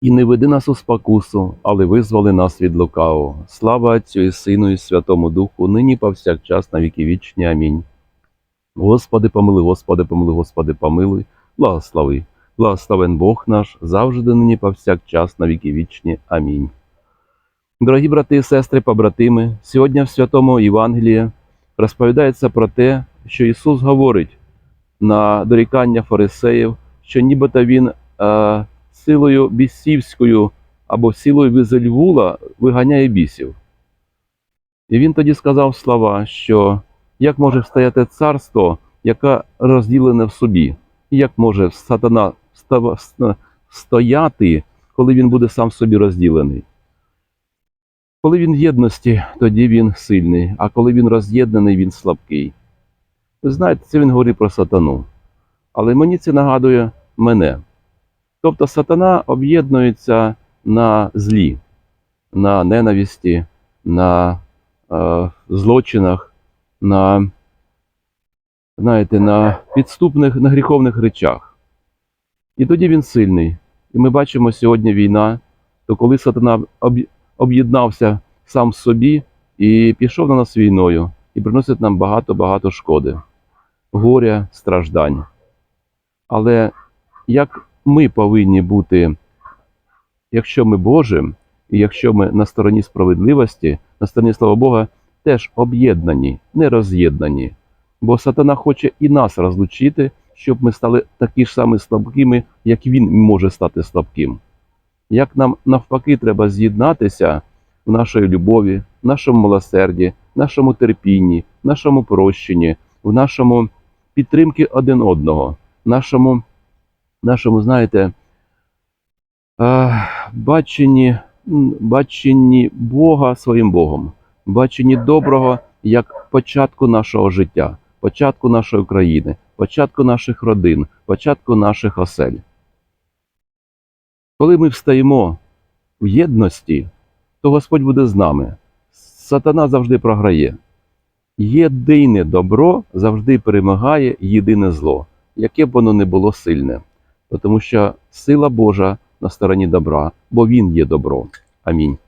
І не веди нас у спокусу, але визволи нас від лукавого. Слава Отцю і Сину, і Святому Духу, нині повсякчас на віки вічні. Амінь. Господи, помилуй, Господи, помилуй, Господи, помилуй, благослови. Благословен Бог наш, завжди нині повсякчас на віки вічні. Амінь. Дорогі брати і сестри, побратими, сьогодні в Святому Євангелії розповідається про те, що Ісус говорить на дорікання фарисеїв, що нібито Він е, силою бісівською або силою Візельвула виганяє бісів. І він тоді сказав слова, що як може встояти царство, яке розділене в собі, і як може сатана стояти, коли він буде сам в собі розділений. Коли він в єдності, тоді він сильний, а коли він роз'єднаний, він слабкий. Ви знаєте, це він говорить про сатану. Але мені це нагадує мене. Тобто сатана об'єднується на злі, на ненависті, на е, злочинах, на, знаєте, на підступних, на гріховних речах. І тоді він сильний. І ми бачимо сьогодні війна, то коли сатана об'єднався сам собі і пішов на нас війною, і приносить нам багато-багато шкоди, горя, страждань. Але як ми повинні бути, якщо ми Божим, і якщо ми на стороні справедливості, на стороні слава Бога, теж об'єднані, не роз'єднані. Бо сатана хоче і нас розлучити, щоб ми стали такі ж самі слабкими, як він може стати слабким. Як нам навпаки треба з'єднатися в нашій любові, в нашому милосерді, в нашому терпінні, в нашому прощенні, в нашому підтримці один одного, в нашому нашому, знаєте, баченні, баченні Бога своїм Богом, баченні доброго як початку нашого життя, початку нашої країни, початку наших родин, початку наших осель. Коли ми встаємо в єдності, то Господь буде з нами. Сатана завжди програє. Єдине добро завжди перемагає єдине зло, яке б воно не було сильне тому що сила Божа на стороні добра, бо Він є добро. Амінь.